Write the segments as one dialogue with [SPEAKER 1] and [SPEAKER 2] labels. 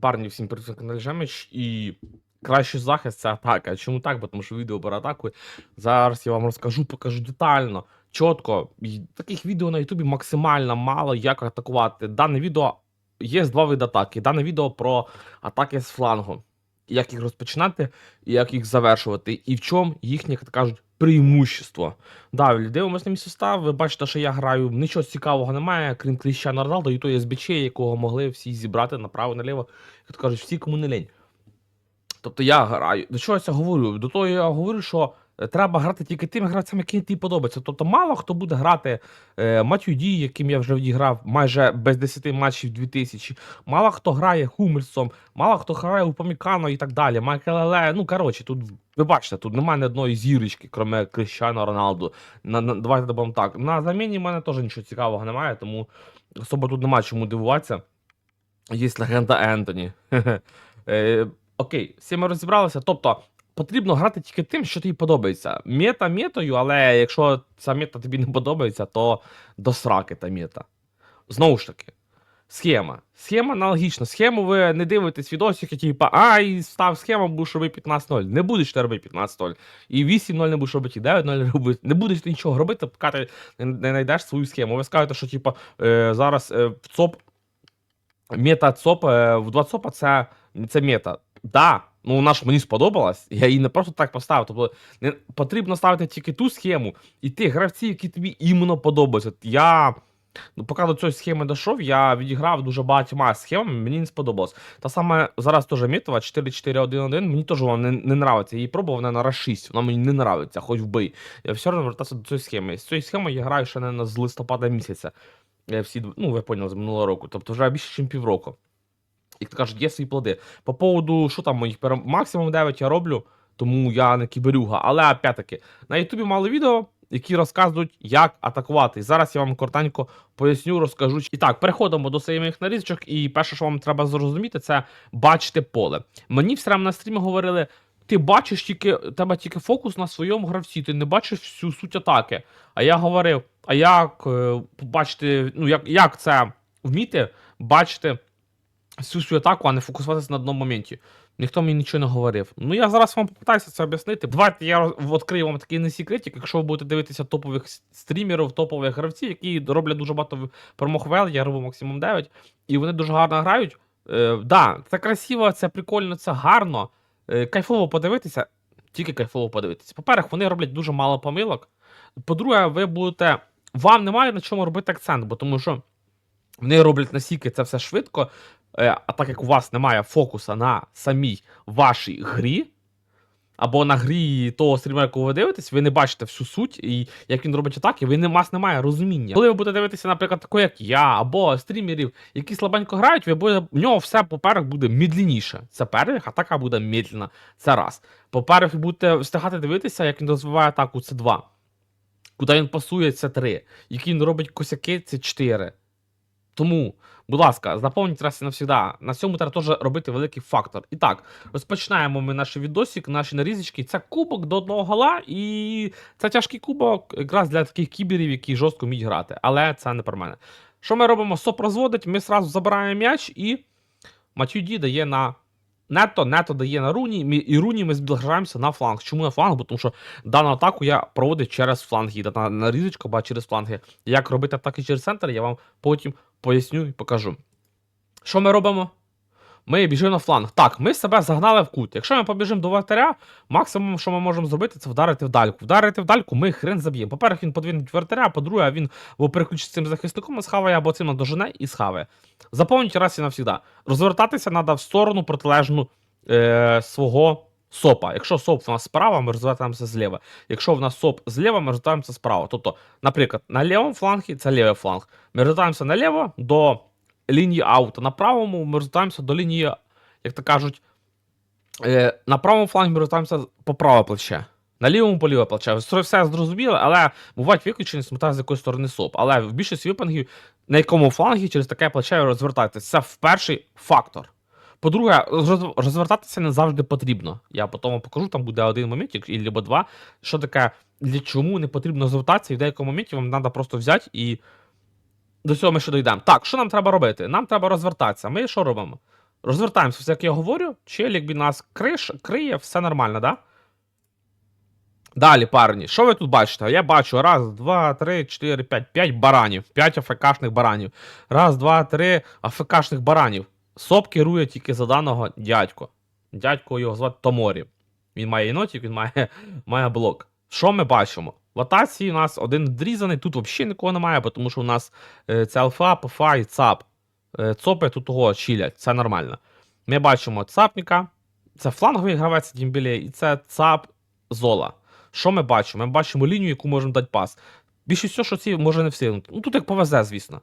[SPEAKER 1] Парні, всім каналі І кращий захист це атака. Чому так? Бо Тому що відео про атаку. Зараз я вам розкажу, покажу детально, чітко. Таких відео на Ютубі максимально мало, як атакувати. Дане відео є два види атаки. Дане відео про атаки з флангу. Як їх розпочинати, і як їх завершувати, і в чому їхнє, як кажуть, преимущество. Да, дивимось на мій состав, ви бачите, що я граю, нічого цікавого немає, крім кліща Роналду і той СБЧ, якого могли всі зібрати направо-наліво, як то кажуть, всі кому не лень. Тобто я граю. До чого я це говорю? До того я говорю, що треба грати тільки тим гравцям, які тобі подобаються. Тобто мало хто буде грати е, Матюді, яким я вже відіграв майже без 10 матчів 2000. Мало хто грає Хумельсом, мало хто грає Упамікано і так далі. Майкелеле. Ну, коротше, тут ви бачите, тут немає ні одної зірочки, крім Крищано Роналду. На, на, давайте будемо так. На заміні в мене теж нічого цікавого немає, тому особо тут немає чому дивуватися. Є легенда Ентоні. Е, Окей, всі ми розібралися. Тобто, потрібно грати тільки тим, що тобі подобається. Мета метою, але якщо ця мета тобі не подобається, то до сраки та мета. Знову ж таки, схема. Схема аналогічна. Схему ви не дивитесь відосики, типу, ай, став схему, будеш робити 15-0. Не будеш ти робити 15-0. І 8-0 не будеш робити, і 9-0 робити. Не будеш ти нічого робити, поки ти не, знайдеш свою схему. Ви скажете, що типу, е, зараз е, в ЦОП мета ЦОП, е, в 2 ЦОПа це, це мета. Да, ну вона ж мені сподобалась, я її не просто так поставив. Тобто не потрібно ставити тільки ту схему і тих гравців, які тобі іменно подобаються. Я. Ну, поки до цієї схеми дійшов, я відіграв дуже багатьма схемами, мені не сподобалось. Та саме зараз теж Мітова 4-4-1-1, мені теж вона не, не нравиться. Я її пробував вона на R6, вона мені не нравиться, хоч вбий. Я все одно вертався до цієї схеми. З цієї схеми я граю ще не з листопада місяця. Я всі, ну, ви поняли, з минулого року. Тобто вже більше, ніж півроку. Як то кажуть, є свої плоди. По поводу, що там моїх перем... максимум 9 я роблю, тому я не кіберюга. Але опять-таки, на Ютубі мало відео, які розказують, як атакувати. І зараз я вам коротенько поясню, розкажу. І так, переходимо до своїх нарізочок, і перше, що вам треба зрозуміти, це бачити поле. Мені все на стрімі говорили. Ти бачиш тільки тебе тільки фокус на своєму гравці, ти не бачиш всю суть атаки. А я говорив: а як е, побачити, ну як, як це вміти бачити всю свою атаку, а не фокусуватися на одному моменті. Ніхто мені нічого не говорив. Ну я зараз вам попитаюся це об'яснити. Давайте я відкрию вам такий не секретик, якщо ви будете дивитися топових стрімерів, топових гравців, які роблять дуже багато перемог ВЛ, я роблю максимум 9, і вони дуже гарно грають. Е, да, це красиво, це прикольно, це гарно. Е, кайфово подивитися, тільки кайфово подивитися. По-перше, вони роблять дуже мало помилок. По-друге, ви будете. Вам немає на чому робити акцент, бо тому що вони роблять настільки це все швидко, а так як у вас немає фокуса на самій вашій грі, або на грі того стрімера, якого ви дивитесь, ви не бачите всю суть, і як він робить атаки, ви не, вас немає розуміння. Коли ви будете дивитися, наприклад, такого, як я, або стрімерів, які слабенько грають, ви буде, в нього все поперек буде медленніше. Це перших, атака буде медленна. Це раз. Поперек ви будете встигати дивитися, як він розвиває атаку, це два. Куди він пасує, це три. Які він робить косяки, це чотири. Тому, будь ласка, запам'ятайте раз і навсігда. На цьому треба теж робити великий фактор. І так, розпочинаємо ми наш відосик, наші нарізочки. Це кубок до одного гола, і це тяжкий кубок якраз для таких кіберів, які жорстко вміють грати. Але це не про мене. Що ми робимо? Соп розводить, ми сразу забираємо м'яч і Матюді дає на. Нето, нето дає на руні, і руні ми збіжаємося на фланг. Чому на фланг? Бо тому що дану атаку я проводив через фланги. Дана нарізочка була через фланги. Як робити атаки через центр, я вам потім поясню і покажу. Що ми робимо? Ми біжимо на фланг. Так, ми себе загнали в кут. Якщо ми побіжимо до вратаря, максимум, що ми можемо зробити, це вдарити в дальку. Вдарити в дальку, ми хрен заб'ємо. По-перше, він подвинуть вратаря, по-друге, він переключить цим захисником і схаває, або цим надожене і схаває. Запам'ятайте раз і навсігда. Розвертатися треба в сторону протилежну е, свого сопа. Якщо соп в нас справа, ми розвертаємося зліва. Якщо в нас соп зліва, ми розвертаємося справа. Тобто, наприклад, на лівому флангі це лівий фланг. Ми розвертаємося наліво до лінії аута. На правому ми розвертаємося до лінії, як то кажуть, е, на правому флангі ми розвертаємося по праве плече. На лівому по ліве плече. Все зрозуміло, але бувають виключення, смотря з якої сторони соп. Але в більшості випадків, на якому флангі через таке плече ви розвертаєтесь. Це перший фактор. По-друге, розвертатися не завжди потрібно. Я потім покажу, там буде один момент, або два. Що таке, для чому не потрібно розвертатися, і в деякому моменті вам треба просто взяти і до цього ми ще дійдемо. Так, що нам треба робити? Нам треба розвертатися. Ми що робимо? Розвертаємося, все як я говорю. Челік він нас криш, криє, все нормально, да? Далі, парні, що ви тут бачите? Я бачу раз, два, три, чотири, п'ять, п'ять баранів, п'ять АФКшних баранів. Раз, два, три АФКшних баранів. СОП керує тільки за даного дядько. Дядько його звати Томорі. Він має єнотик, він має, має блок. Що ми бачимо? В атаці у нас один відрізаний, тут взагалі нікого немає, тому що у нас е, це алфа, ПФА і ЦАП. Е, ЦОПи тут того чилять, це нормально. Ми бачимо ЦАПніка, це фланговий гравець Дімбілє, і це ЦАП Зола. Що ми бачимо? Ми бачимо лінію, яку можемо дати пас. Більше всього, що ці може не встигнути. Ну тут як повезе, звісно.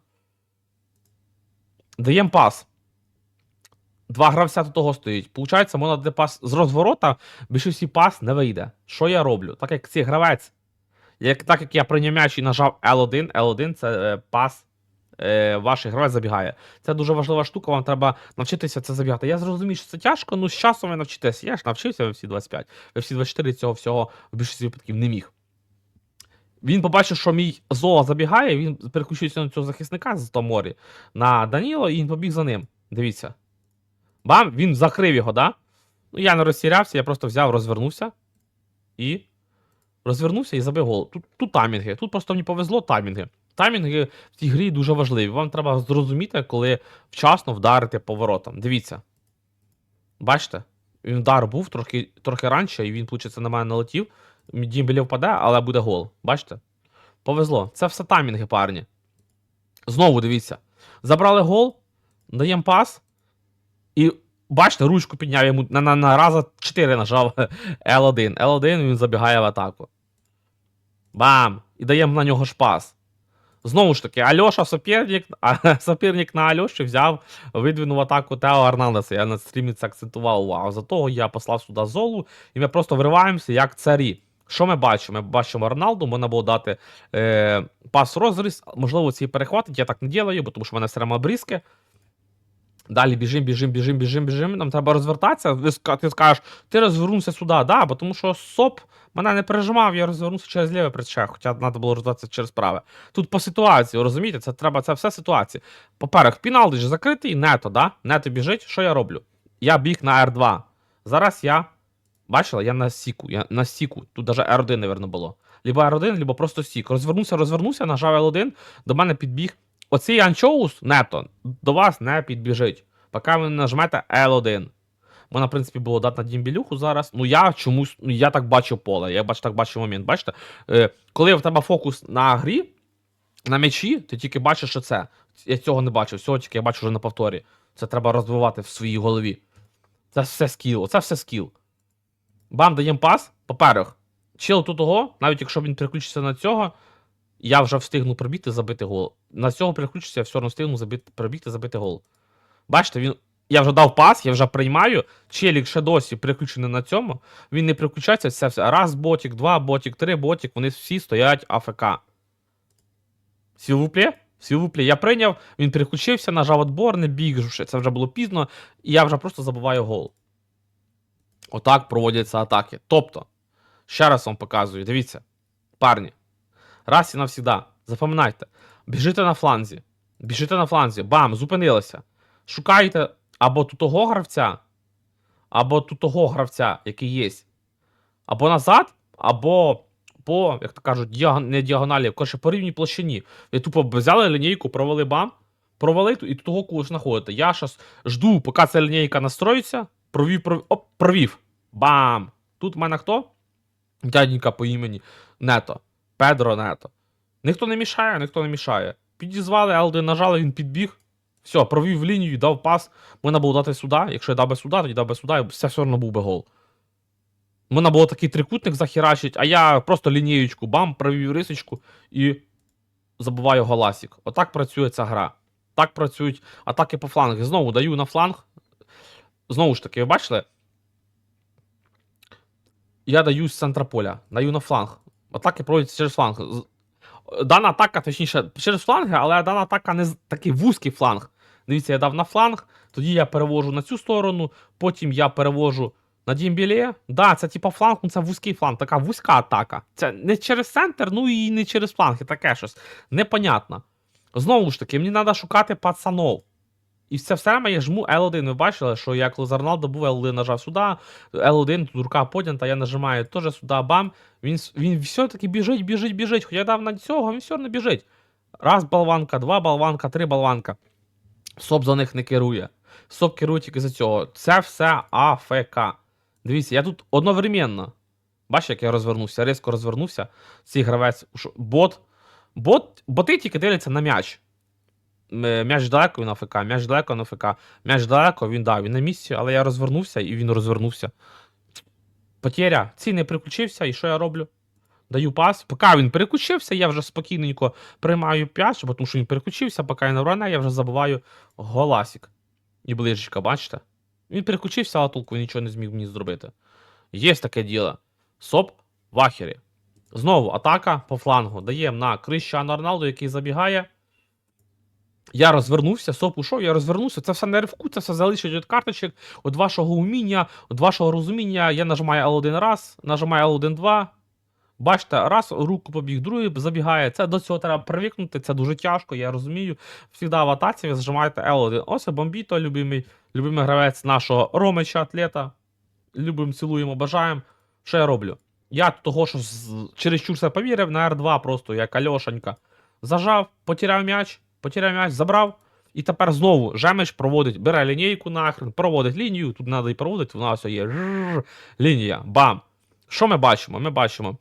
[SPEAKER 1] Даємо пас. Два гравця тут того стоїть. Получається, можна дати пас з розворота, більшості пас не вийде. Що я роблю? Так як цей гравець, як, так як я прийняв м'яч і нажав L1, L1 це е, пас. Е, ваш гравець забігає. Це дуже важлива штука, вам треба навчитися це забігати. Я зрозумію, що це тяжко, ну з часом ви навчитесь. Я ж навчився в всі 25, в всі 24 цього всього в більшості випадків не міг. Він побачив, що мій Зола забігає, він переключився на цього захисника з Томорі на Даніло, і він побіг за ним. Дивіться. Бам, він закрив його, да? Ну, я не розтірявся, я просто взяв, розвернувся і. Розвернувся і забив гол. Тут, тут таймінги. Тут просто мені повезло таймінги. Таймінги в цій грі дуже важливі. Вам треба зрозуміти, коли вчасно вдарити поворотом. Дивіться. Бачите? Він удар був трохи, трохи раніше, і він, виходить, на мене налетів. Дімбелі впаде, але буде гол. Бачите? Повезло. Це все таймінги, парні. Знову дивіться. Забрали гол, даємо пас. І бачите, ручку підняв йому на, на, на раза 4 нажав L1. L1 він забігає в атаку. Бам! І даємо на нього ж пас. Знову ж таки, Альоша соперник, а соперник на Альоші взяв, видвинув атаку Тео Арнандеса. Я на стрімі це акцентував увагу. За того я послав сюди золу, і ми просто вриваємося як царі. Що ми бачимо? Ми бачимо Роналду, можна було дати е, пас розріз, можливо, ці перехватить, я так не ділаю, бо тому що в мене все одно обрізки. Далі біжим, біжим, біжим, біжим, біжим. Нам треба розвертатися. Ти скажеш, ти розвернувся сюди, да, бо тому що СОП мене не пережимав, я розвернувся через ліве плече, хоча треба було розвертатися через праве. Тут по ситуації, розумієте, це треба, це все ситуація. По-перше, піналдич закритий, нето, да? Нето біжить. Що я роблю? Я біг на R2. Зараз я. Бачила, я на сіку, я на сіку. Тут навіть R1, напевно, було. Либо R1, либо просто сік. Розвернувся, розвернувся, нажав L1, до мене підбіг. Оцей анчоус нето до вас не підбіжить. Поки ви не нажмете L1. Можна, в принципі, було дати на дімбілюху зараз. Ну, я чомусь, ну, я так бачу поле, я бач, так бачу момент. Бачите? Е, коли в тебе фокус на грі, на м'ячі, ти тільки бачиш, що це. Я цього не бачив, всього тільки я бачу вже на повторі. Це треба розвивати в своїй голові. Це все скіл, це все скіл. Бам, даємо пас. По-перше, чил тут того, навіть якщо він переключиться на цього, я вже встигну пробігти, забити гол. На цього переключиться, я все одно встигну забити, пробігти, забити гол. Бачите, він. Я вже дав пас, я вже приймаю. Челік ще досі переключений на цьому. Він не переключається, це все. Раз ботик, два ботик, три ботик, вони всі стоять АФК. Сілвуплє? Сілвуплє. Я прийняв, він переключився, нажав отбор, не біг, це вже було пізно, і я вже просто забуваю гол. Отак проводяться атаки. Тобто, ще раз вам показую, дивіться, парні, раз і навсіда, запам'ятайте, біжите на фланзі, біжите на фланзі, бам, зупинилися. Шукайте або тут того гравця, або тут того гравця, який є. Або назад, або по, як то кажуть, діаг... не діагоналі, коротше, по рівній площині. Ви тупо взяли лінійку, провели бам, провели і тут того когось знаходите. Я щас жду, поки ця лінійка настроїться, провів, провів, оп, провів. Бам! Тут в мене хто? Дяденька по імені Нето. Педро Нето. Ніхто не мішає, ніхто не мішає. Підізвали, L1 нажали, він підбіг. Все, провів лінію, дав пас. Можна було дати сюди. Якщо я дав би сюди, тоді дав би сюди, і все все одно був би гол. Можна було такий трикутник захерачить, а я просто лінієчку бам, провів рисочку і забуваю голасик. Отак працює ця гра. Так працюють атаки по флангах. Знову даю на фланг. Знову ж таки, ви бачили? Я даю з центра поля, даю на фланг. Атаки проводяться через фланг. Дана атака, точніше, через фланги, але дана атака не такий вузький фланг. Дивіться, я дав на фланг, тоді я перевожу на цю сторону, потім я перевожу на Дімбілє. Да, це типа фланг, ну це вузький фланг, така вузька атака. Це не через центр, ну і не через фланг, і таке щось. Непонятно. Знову ж таки, мені треба шукати пацанов. І все время я жму L1. Ви бачили, що я коли за Роналдо був L1 нажав сюди, L1, тут рука поднята, я нажимаю теж сюди, бам. Він, він все-таки біжить, біжить, біжить. Хоча я дав на цього, він все одно біжить. Раз болванка, два болванка, три болванка. СОП за них не керує. СОП керує тільки за цього. Це все АФК. Дивіться, я тут одновременно. Бачите, як я розвернувся, різко розвернувся. Цей гравець. Бот. Бот, боти тільки дивляться на м'яч. М'яч далеко, він АФК, м'яч далеко, він АФК. М'яч далеко, він да, він на місці, але я розвернувся і він розвернувся. Потеря. Цей не переключився, і що я роблю? Даю пас. Поки він переключився, я вже спокійненько приймаю п'ять, тому що він переключився, поки він ране, я вже забуваю голасик. І ближечка, бачите? Він переключився, а толку нічого не зміг мені зробити. Є таке діло. Соп в ахері. Знову атака по флангу. Даємо на Крищану Роналду, який забігає. Я розвернувся, соп ушов, я розвернувся. Це все не ривку, це все залишить від карточок, від вашого уміння, від вашого розуміння. Я нажимаю L1 раз, нажимаю L1 два. Бачите, раз руку побіг, другий забігає. Це до цього треба привикнути, це дуже тяжко, я розумію. Всігда в атаці ви зажимаєте L1. Ось Бомбіто, любимий, любимий гравець нашого Ромича, атлета. Любимо, цілуємо, бажаємо. Що я роблю? Я того, що з- чересчур все повірив, на R2 просто як Альошенька. Зажав, потеряв м'яч, потеряв м'яч, забрав. І тепер знову Жемич проводить, бере лінійку нахрен, проводить лінію. Тут треба і проводити, вона ось є. Лінія. Бам. Що ми бачимо? Ми бачимо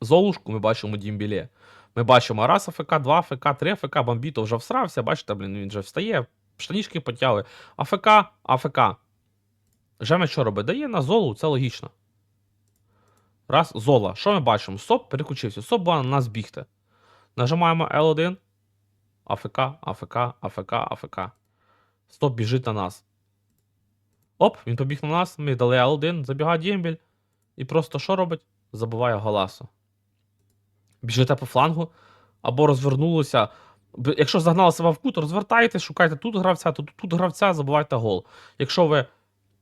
[SPEAKER 1] Золушку, ми бачимо Дімбіле. Ми бачимо раз АФК, 2 АФК, 3 АФК, Бомбіто вже всрався, бачите, блін, він вже встає, штанішки потягли. АФК, АФК. Жемеч що робить? Дає на золу, це логічно. Раз, зола. Що ми бачимо? Соп переключився. Соп буде на нас бігти. Нажимаємо L1. АФК, АФК, АФК, АФК. Стоп біжить на нас. Оп, він побіг на нас. Ми дали L1, забігає Дємбіль. І просто що робить? Забуває голасу. Біжите по флангу. Або розвернулося. Якщо загнали себе в кут, розвертайтесь, шукайте тут гравця, тут, тут гравця, забувайте гол. Якщо ви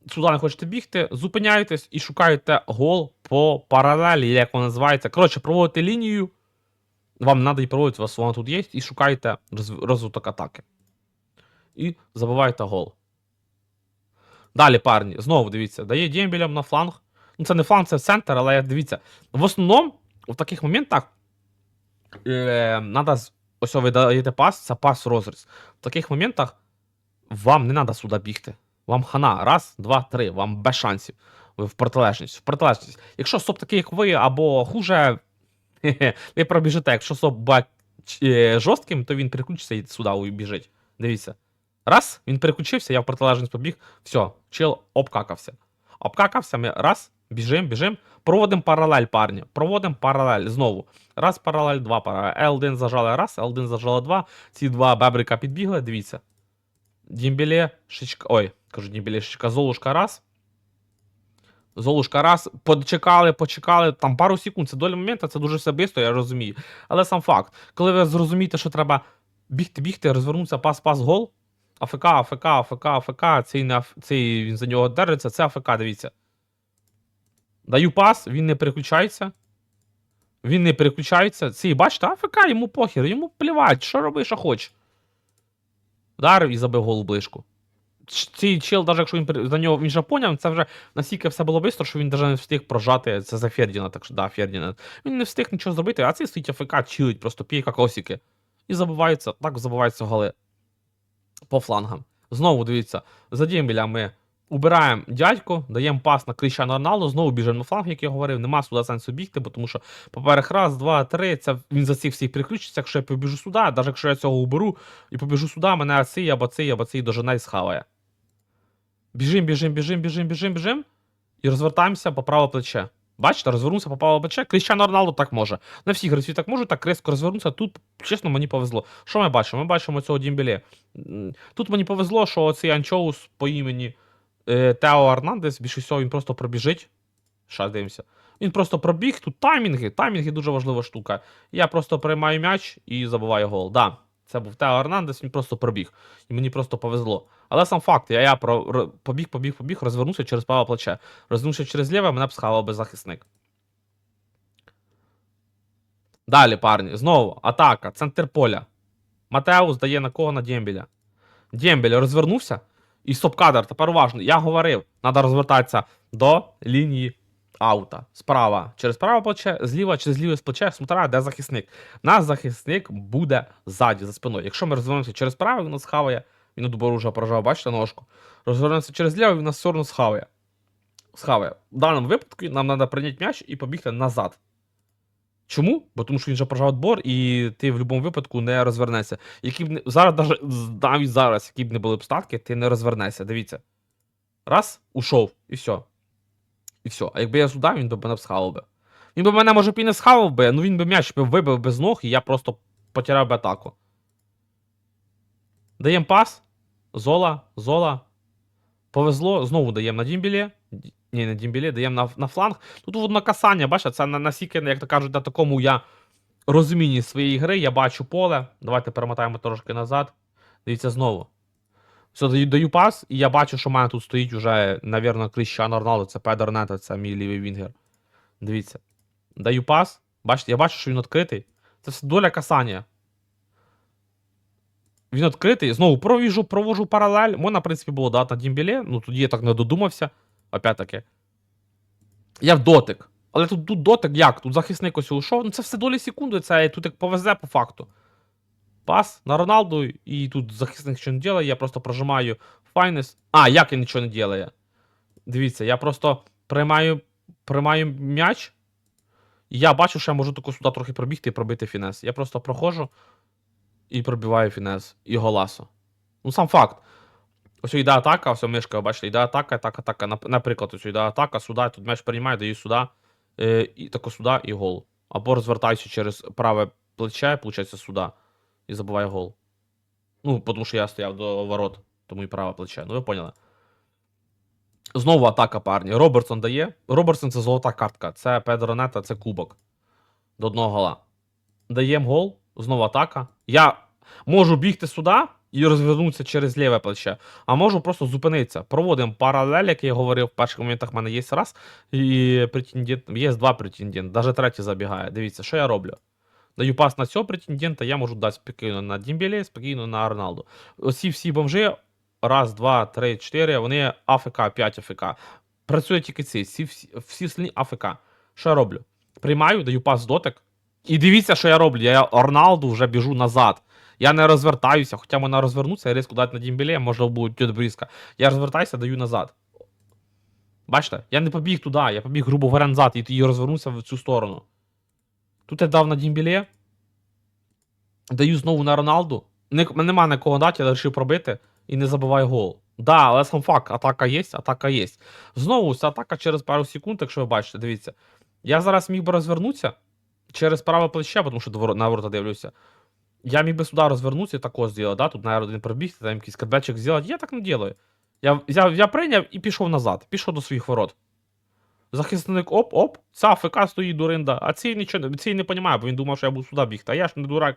[SPEAKER 1] сюди не хочете бігти, зупиняєтесь і шукаєте гол по паралелі, як вона називається. Коротше, проводите лінію. Вам треба і проводити, вас вона тут є, і шукаєте розв- розвиток атаки. І забиваєте гол. Далі, парні, знову дивіться, дає Дембілям на фланг. Ну, це не фланг, це центр, але дивіться. В основному, в таких моментах, е, ось ви даєте пас, це пас розріз. В таких моментах вам не треба сюди бігти. Вам хана. Раз, два, три. Вам без шансів. Ви в протилежність. В протилежність. Якщо соп такий, як ви, або хуже, ви пробіжите. Якщо соп е, жорстким, то він переключиться і сюди біжить. Дивіться. Раз, він переключився, я в протилежність побіг. Все, чел обкакався. Обкакався, ми раз, біжим, біжим. Проводимо паралель, парні. Проводимо паралель знову. Раз паралель, два паралель. L1 зажали раз, L1 зажали два. Ці два бебрика підбігли, дивіться. Дімбіле, шичка. Ой, кажу, Дімбіле, шичка, Золушка раз. Золушка раз. Почекали, почекали. Там пару секунд. Це доля моменту, це дуже швидко, я розумію. Але сам факт, коли ви зрозумієте, що треба бігти, бігти, розвернутися, пас, пас, гол. АФК, АФК, АФК, АФК, цей, не цей він за нього держиться, це АФК, дивіться. Даю пас, він не переключається. Він не переключається. Цей, бачите, АФК, йому похер, йому плівать, що роби, що хоче. Ударив і забив гол ближку. Цей чел, навіть якщо він за нього він же це вже настільки все було швидко, що він навіть не встиг прожати це за Фердіна, так що да, Фердіна. Він не встиг нічого зробити, а цей стоїть АФК, чилить, просто п'є кокосики. І забиваються, так забиваються голи по флангам. Знову дивіться, за Дембіля ми убираємо дядьку, даємо пас на Крищану Роналду, знову біжимо на фланг, як я говорив, нема сюди сенсу бігти, тому що поперек раз, два, три, це він за цих всіх переключиться, якщо я побіжу сюди, навіть якщо я цього уберу і побіжу сюди, мене цей або цей, або цей дожене схаває. Біжим, біжим, біжим, біжим, біжим, біжим. І розвертаємося по праве плече. Бачите, розвернувся по праве плече. Кріщано Роналду так може. Не всі гравці так можуть, так різко розвернутися. Тут, чесно, мені повезло. Що ми бачимо? Ми бачимо цього Дімбіле. Тут мені повезло, що цей анчоус по імені е, Тео Арнандес, більше всього, він просто пробіжить. Щас дивимося. Він просто пробіг, тут таймінги. Таймінги дуже важлива штука. Я просто приймаю м'яч і забиваю гол. Да, це був Тео Арнандес, він просто пробіг. І мені просто повезло. Але сам факт, я, я про, ро- побіг, побіг, побіг, розвернувся через праве плече. Розвернувся через ліве, мене б схавав би захисник. Далі, парні, знову атака, центр поля. Матеус дає на кого на Дембіля. Дембель розвернувся. І стоп-кадр, тепер уважно. Я говорив, треба розвертатися до лінії аута. Справа через праве плече, зліва через ліве плече, смотря, де захисник. Наш захисник буде ззаді, за спиною. Якщо ми розвернемося через праве, він нас схаває. Він у добору вже поражав, бачите, ножку. Розвернемося через ліве, він нас одно схаває. Схаває. В даному випадку нам треба прийняти м'яч і побігти назад. Чому? Бо тому що він вже прожав отбор, і ти в будь-якому випадку не розвернешся. Які б не... Зараз, навіть зараз, які б не були обставки, ти не розвернешся. Дивіться. Раз, ушов, і все. І все. А якби я сюди, він би мене схавав би. Він би мене, може, б і не схавав би, ну він би м'яч би вибив без ног, і я просто потеряв би атаку. Даємо пас. Зола, зола. Повезло, знову даємо на Дімбілі. Ді- Ні, не Дімбілі, даємо на, на фланг. Тут воно касання, бачите, це на, настільки, як то кажуть, на такому я розумінні своєї гри, я бачу поле. Давайте перемотаємо трошки назад. Дивіться знову. Все, даю, даю пас, і я бачу, що в мене тут стоїть уже, навірно, Кріщано Роналдо, це Педро Нето, це мій лівий вінгер. Дивіться. Даю пас. Бачите, я бачу, що він відкритий. Це все доля касання. Він відкритий. Знову провіжу, провожу паралель. Можна, в принципі, було дати Дімбіле. Ну тоді я так не додумався. Опять-таки. Я в дотик. Але тут, тут дотик як? Тут захисник ось ушов. Ну це все долі секунди, це тут як повезе по факту. Пас на Роналду, і тут захисник нічого не ділає, я просто прожимаю файнес. А, як він нічого не ділає? Дивіться, я просто приймаю, приймаю м'яч. І я бачу, що я можу таку сюди трохи пробігти і пробити фінес. Я просто проходжу і пробиваю фінес. І голасо. Ну, сам факт. Ось йде атака, ось мишка, бачите, йде атака, атака, атака. Наприклад, ось йде атака, сюди, тут м'яч приймаю, даю сюди, е, і тако сюди, і гол. Або розвертаюся через праве плече, виходить, сюди. І забуваю гол. Ну, тому що я стояв до ворот, тому і праве плече. Ну, ви поняли. Знову атака, парні. Робертсон дає. Робертсон це золота картка. Це Педро Нета, це кубок. До одного гола. Даємо гол, знову атака. Я можу бігти сюди і розвернутися через ліве плече, а можу просто зупинитися. Проводимо паралель, як я говорив, в перших моментах в мене є раз, і претендент, є два претендента, навіть третій забігає. Дивіться, що я роблю. Даю пас на цього претендента, я можу дати спокійно на Дімбілі, спокійно на Роналду. Оці всі бомжи, раз, два, три, чотири, вони АФК, 5 АФК. Працює тільки ці, всі, всі, всі остальні АФК. Що я роблю? Приймаю, даю пас дотик. І дивіться, що я роблю. Я Роналду вже біжу назад. Я не розвертаюся, хоча можна розвернутися і різко дати на Дімбілі, може буде близько. Я розвертаюся, даю назад. Бачите, я не побіг туди, я побіг, грубо говоря, назад і, і розвернувся в цю сторону. Тут я дав на Дімбіле. Даю знову на Роналду. Не, нема на кого дати, я вирішив пробити і не забиваю гол. Да, але сам факт, атака є, атака є. Знову ця атака через пару секунд, якщо ви бачите, дивіться. Я зараз міг би розвернутися через праве плече, тому що на ворота дивлюся. Я міг би сюди розвернутися і тако зробити, да? тут на один пробігти, там якийсь катбечик зробити. Я так не делаю. Я, я, я прийняв і пішов назад, пішов до своїх ворот. Захисник оп-оп, ця АФК стоїть дуринда, а цей нічого цей не розуміє, бо він думав, що я буду сюди бігти, а я ж не дурак.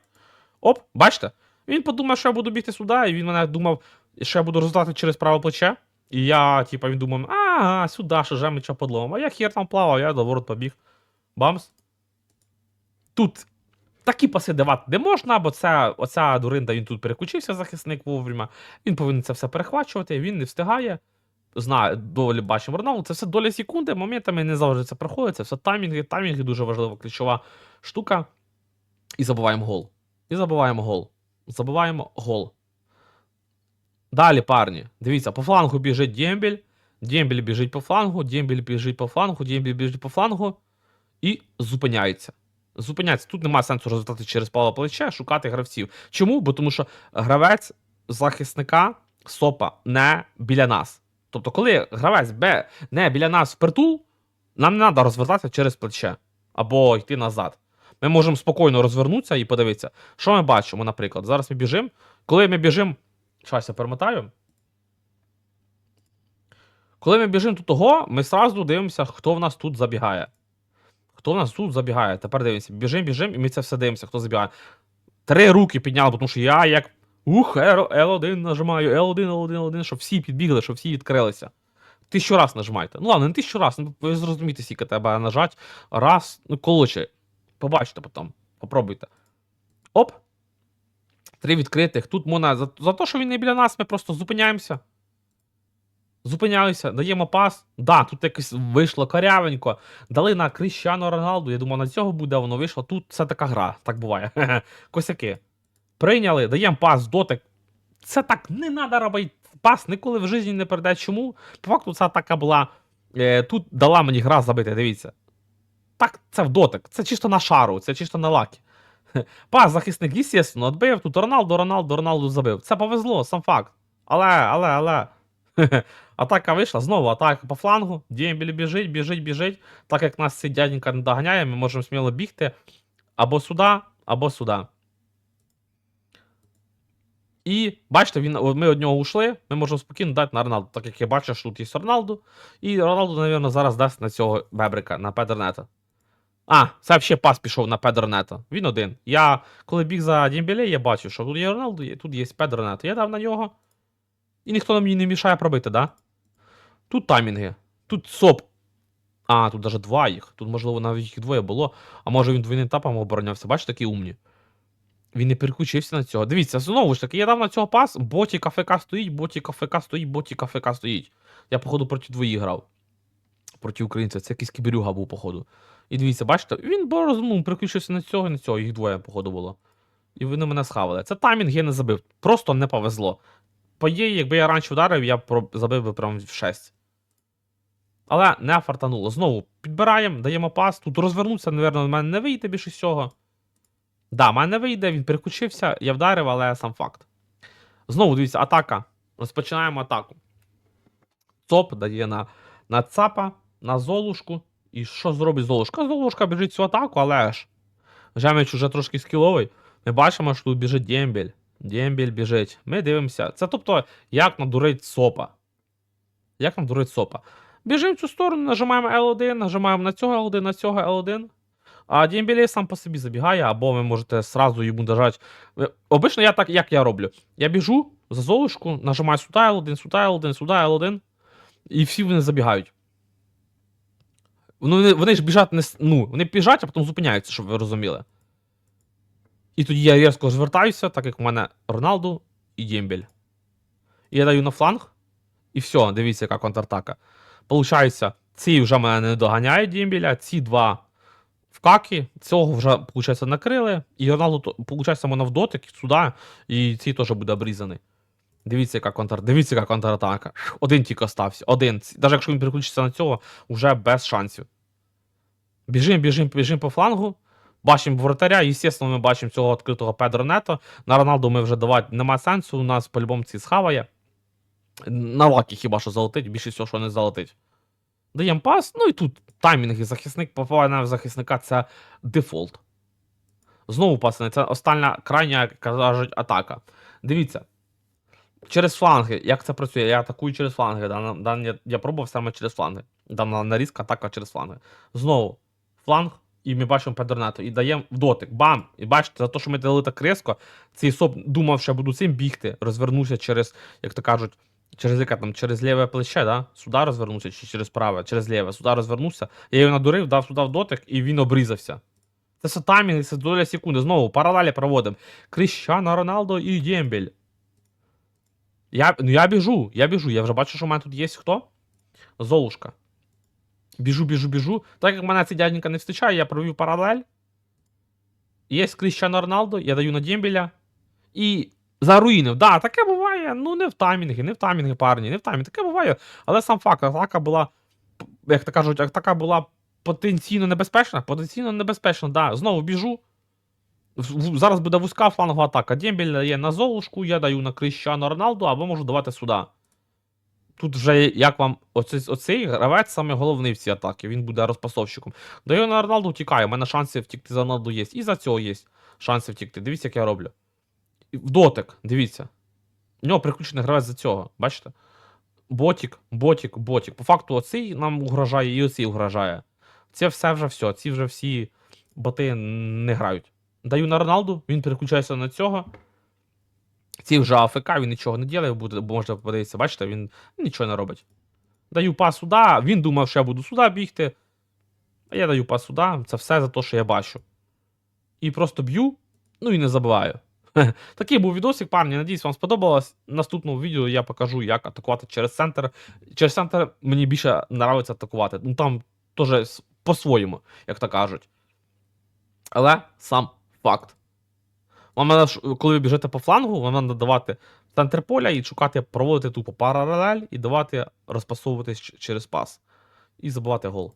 [SPEAKER 1] Оп, бачите? Він подумав, що я буду бігти сюди, і він мене думав, що я буду роздати через праве плече. І я, типа, він думав, а, сюди, що жемича подломав. А я хер там плавав, я до ворот побіг. Бамс. Тут такі паси давати не можна, бо це, оця дуринда, він тут переключився, захисник вовремя. Він повинен це все перехвачувати, він не встигає. Знаю, доволі бачимо Роналду. Це все доля секунди, моментами не завжди це проходить. Це все таймінги. Таймінги дуже важлива ключова штука. І забуваємо гол. І забуваємо гол. Забуваємо гол. Далі, парні. Дивіться, по флангу біжить Дембель. Дембель біжить по флангу, Дембель біжить по флангу, Дембель біжить по флангу. І зупиняється. Зупиняється. Тут немає сенсу розвертати через пало плече, шукати гравців. Чому? Бо тому що гравець захисника СОПа не біля нас. Тобто, коли гравець Б не біля нас впритул, нам не треба розвертатися через плече або йти назад. Ми можемо спокійно розвернутися і подивитися, що ми бачимо, наприклад. Зараз ми біжимо. Коли ми біжимо. Щас я перемотаю. Коли ми біжимо тут того, ми сразу дивимося, хто в нас тут забігає. Хто в нас тут забігає? Тепер дивимося. Біжимо, біжимо, і ми це все дивимося, хто забігає. Три руки підняли, тому що я як. Ух, L1 нажимаю, L1, L1, L1, щоб всі підбігли, щоб всі відкрилися. Тисячу раз нажимайте. Ну ладно, не тисячу раз, ну ви зрозумієте, скільки треба нажати. Раз, ну коротше, побачите потім. Попробуйте. Оп. Три відкритих. Тут можна. За, за те, що він не біля нас, ми просто зупиняємося. Зупиняюся, даємо пас. Да, тут якось вийшло корявенько. Дали на Кріщану Роналду. Я думав, на цього буде, воно вийшло. Тут це така гра, так буває. Косяки. Прийняли, даємо пас, дотик. Це так не треба робити. Пас ніколи в житті не передай. Чому? По факту, це атака була. Е, тут дала мені гра забити, дивіться. Так, це в дотик. Це чисто на шару, це чисто на лакі. Пас, захисник, естественно, відбив. Тут Роналдо, Роналдо, Роналдо забив. Це повезло, сам факт. Але, але, але. Атака вийшла, знову атака по флангу. Дємбіль біжить, біжить, біжить. Так як нас цей дяденька не доганяє, ми можемо сміло бігти або сюди, або сюди. І бачите, він, ми від нього ушли, ми можемо спокійно дати на Роналду, так як я бачу, що тут є Роналду. І Роналду, мабуть, зараз дасть на цього бебрика, на Педернета. А, це взагалі пас пішов на Педернета. Він один. Я, коли біг за Дімбіле, я бачив, що тут є Роналду, тут є Педернет. Я дав на нього. І ніхто мені не мішає пробити, да? Тут таймінги. Тут СОП. А, тут навіть два їх. Тут, можливо, навіть їх двоє було. А може він двойним етапом оборонявся. Бачите, такі умні. Він не переключився на цього. Дивіться, знову ж таки, я дав на цього пас, ботік АФК стоїть, ботік АФК стоїть, ботік АФК стоїть. Я, походу, проти двоїх грав. Проти українця. Це якийсь кіберюга був, походу. І дивіться, бачите, він ну, переключився на цього і на цього, їх двоє, походу, було. І вони мене схавали. Це таймінг я не забив. Просто не повезло. По є, якби я раніше вдарив, я забив би прям в 6. Але не фартануло. Знову підбираємо, даємо пас. Тут розвернувся, напевно, в мене не вийде більше всього. Да, в мене не вийде, він переключився, я вдарив, але сам факт. Знову дивіться, атака. Розпочинаємо атаку. ЦОП дає на, на ЦАПа, на Золушку. І що зробить Золушка? Золушка біжить цю атаку, але ж. Жеміч уже трошки скіловий. Ми бачимо, що тут біжить Дембель. Дембель біжить. Ми дивимося. Це тобто, як надурить СОПа. Як надурить СОПа. Біжимо в цю сторону, нажимаємо L1, нажимаємо на цього L1, на цього L1. А Дембеле сам по собі забігає, або ви можете сразу йому дожати. Обично я так, як я роблю. Я біжу за золушку, нажимаю сюди L1, сюди L1, сюди L1, і всі вони забігають. Ну, вони, вони ж біжать не. Ну, вони біжать, а потім зупиняються, щоб ви розуміли. І тоді я різко звертаюся, так як в мене Роналду і Дембель. І я даю на фланг, і все, дивіться, яка контратака. Получається, ці вже мене не доганяють Дембеля, ці два в какі, цього вже, виходить, накрили, і Роналду, виходить, мене в дотик сюди, і ці теж буде обрізаний. Дивіться, яка контр... Дивіться, яка контратака. Один тільки остався. Один. Навіть якщо він переключиться на цього, вже без шансів. Біжимо, біжимо, біжимо по флангу. Бачимо воротаря, і, звісно, ми бачимо цього відкритого Педро Нето. На Роналду ми вже давати нема сенсу, у нас по-любому ці схаває. На лакі хіба що залетить, більше всього, що не залетить. Даємо пас, ну і тут таймінг і захисник попадає в захисника це дефолт. Знову пасане, це остання крайня, як кажуть, атака. Дивіться. Через фланги, як це працює? Я атакую через фланги. Да, да, я, я пробував саме через фланги. Дана нарізка, атака через фланги. Знову фланг, і ми бачимо Педернету. І даємо в дотик. Бам! І бачите, за те, що ми дали так різко, цей соп думав, що я буду цим бігти, розвернувся через, як то кажуть, через яке там, через ліве плече, да? Сюди розвернувся, чи через праве, через ліве, сюди розвернувся. Я його надурив, дав сюди в дотик, і він обрізався. Це все таймінг, це доля секунди. Знову паралелі проводимо. Кріщано Роналдо і Дембель. Я, ну я біжу, я біжу. Я вже бачу, що в мене тут є хто? Золушка. Біжу, біжу, біжу. Так як мене цей дяденька не встичає, я провів паралель. Є Кріщано Роналдо, я даю на Дембеля. І заруїнив. Да, таке буває. Ну, не в таймінги, не в таймінги, парні, не в таймінги. Таке буває. Але сам факт, атака була, як то кажуть, атака була потенційно небезпечна. Потенційно небезпечна, да. Знову біжу. Зараз буде вузька флангова атака. Дембель дає на Золушку, я даю на Кріщано Роналду, або можу давати сюди. Тут вже як вам оцей, оцей гравець саме головний в цій атаці, він буде розпасовщиком. Даю на Роналду, втікаю. У мене шанси втікти за Роналду є. І за цього є шанси втікти. Дивіться, як я роблю. В дотик, дивіться. У нього приключений гравець за цього. Бачите? Ботік, ботік, ботік. По факту, оцей нам угрожає і оцей угрожає. Це все вже все. Ці вже всі боти не грають. Даю на Роналду, він переключається на цього. Ці вже АФК, він нічого не ділає, бо можна подивитися, бачите, він нічого не робить. Даю пас сюди, він думав, що я буду сюди бігти. А я даю пас сюди, це все за те, що я бачу. І просто б'ю, ну і не забиваю. Такий був відосик, парні. Надіюсь, вам сподобалось. Наступному відео я покажу, як атакувати через центр. Через центр мені більше нравиться атакувати. Ну там теж по-своєму, як то кажуть. Але сам факт. Вам коли ви біжите по флангу, вам треба давати центр поля і шукати, проводити тупо паралель і давати розпасовуватись через пас. І забивати гол.